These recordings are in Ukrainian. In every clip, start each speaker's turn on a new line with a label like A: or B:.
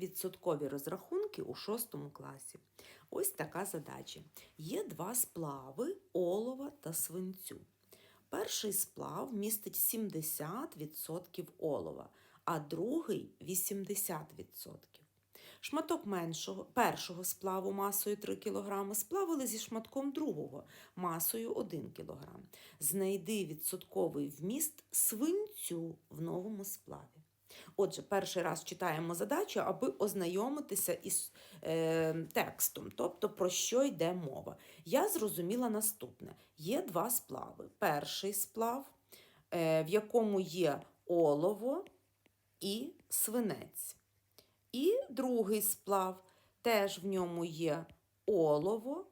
A: відсоткові розрахунки у шостому класі. Ось така задача. Є два сплави олова та свинцю. Перший сплав містить 70% олова, а другий 80%. Шматок меншого, першого сплаву масою 3 кг сплавили зі шматком другого масою 1 кг. Знайди відсотковий вміст свинцю в новому сплаві. Отже, перший раз читаємо задачу, аби ознайомитися із е, текстом, тобто про що йде мова. Я зрозуміла наступне: є два сплави. Перший сплав, е, в якому є олово і свинець. І другий сплав, теж в ньому є олово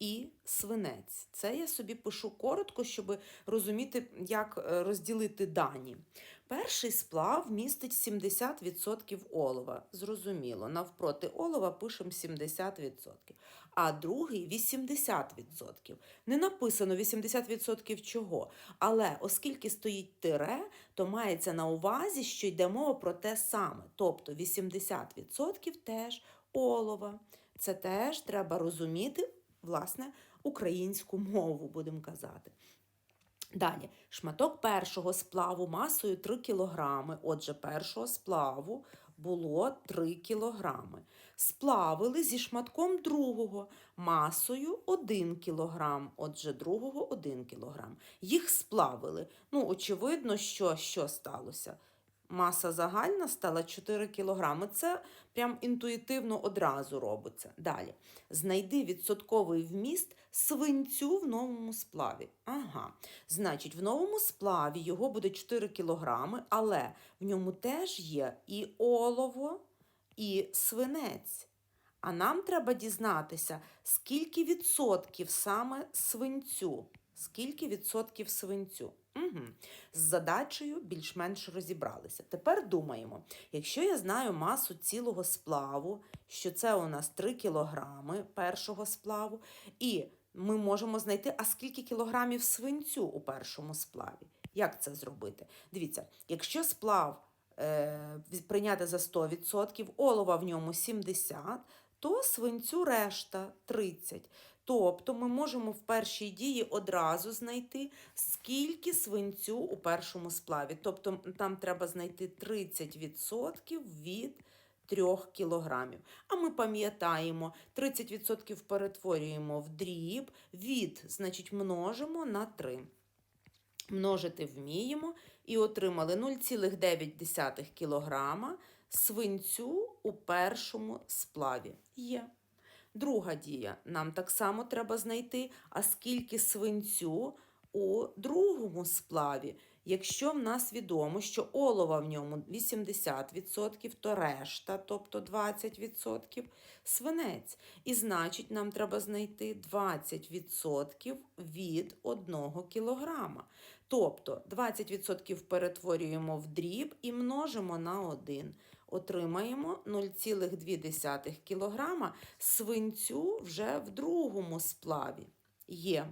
A: і свинець. Це я собі пишу коротко, щоб розуміти, як е, розділити дані. Перший сплав містить 70% олова. Зрозуміло, навпроти олова пишемо 70%. А другий 80%. Не написано 80% чого. Але оскільки стоїть тире, то мається на увазі, що йде мова про те саме. Тобто 80% теж олова. Це теж треба розуміти власне, українську мову, будемо казати. Далі, шматок першого сплаву масою 3 кг. Отже, першого сплаву було 3 кг. Сплавили зі шматком другого масою 1 кг. Отже, другого 1 кг. Їх сплавили. Ну, очевидно, що, що сталося. Маса загальна стала 4 кг. Це прям інтуїтивно одразу робиться. Далі. Знайди відсотковий вміст свинцю в новому сплаві. Ага. Значить, в новому сплаві його буде 4 кг, але в ньому теж є і олово, і свинець. А нам треба дізнатися, скільки відсотків саме свинцю. Скільки відсотків свинцю? Угу. З задачею більш-менш розібралися. Тепер думаємо, якщо я знаю масу цілого сплаву, що це у нас 3 кілограми першого сплаву, і ми можемо знайти, а скільки кілограмів свинцю у першому сплаві. Як це зробити? Дивіться, якщо сплав е, прийняти за 100%, олова в ньому 70%, то свинцю решта 30. Тобто ми можемо в першій дії одразу знайти, скільки свинцю у першому сплаві. Тобто там треба знайти 30% від 3 кілограмів. А ми пам'ятаємо, 30% перетворюємо в дріб, від, значить, множимо на 3. Множити вміємо і отримали 0,9 кг свинцю у першому сплаві. Є. Друга дія. Нам так само треба знайти, а скільки свинцю у другому сплаві. Якщо в нас відомо, що олова в ньому 80%, то решта, тобто 20% свинець. І значить, нам треба знайти 20% від 1 кг. Тобто 20% перетворюємо в дріб і множимо на 1. Отримаємо 0,2 кг свинцю вже в другому сплаві. Є.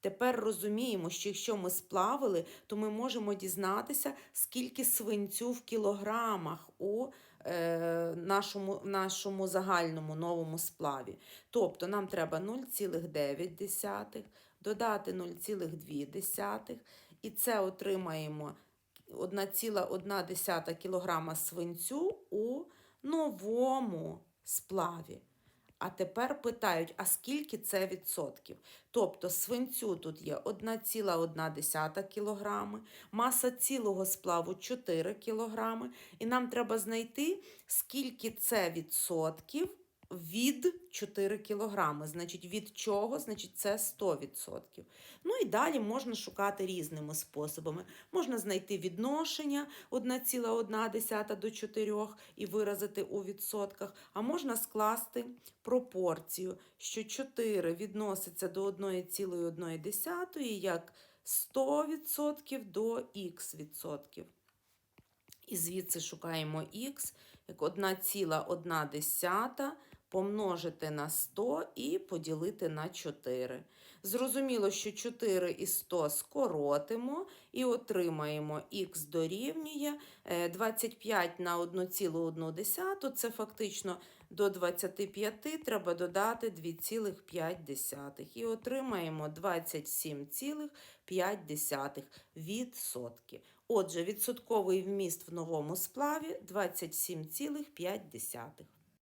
A: Тепер розуміємо, що якщо ми сплавили, то ми можемо дізнатися, скільки свинцю в кілограмах у е, нашому, нашому загальному новому сплаві. Тобто нам треба 0,9 додати 0,2, і це отримаємо 1,1 кг свинцю у новому сплаві. А тепер питають, а скільки це відсотків? Тобто свинцю тут є 1,1 кг, маса цілого сплаву 4 кг, і нам треба знайти, скільки це відсотків від 4 кг. Значить, від чого? Значить, це 100%. Ну і далі можна шукати різними способами. Можна знайти відношення 1,1 до 4 і виразити у відсотках, а можна скласти пропорцію, що 4 відноситься до 1,1 як 100% до х відсотків. І звідси шукаємо х як 1,1 помножити на 100 і поділити на 4. Зрозуміло, що 4 і 100 скоротимо і отримаємо х дорівнює е, 25 на 1,1. Це фактично до 25 треба додати 2,5 і отримаємо 27,5 відсотки. Отже, відсотковий вміст в новому сплаві 27,5.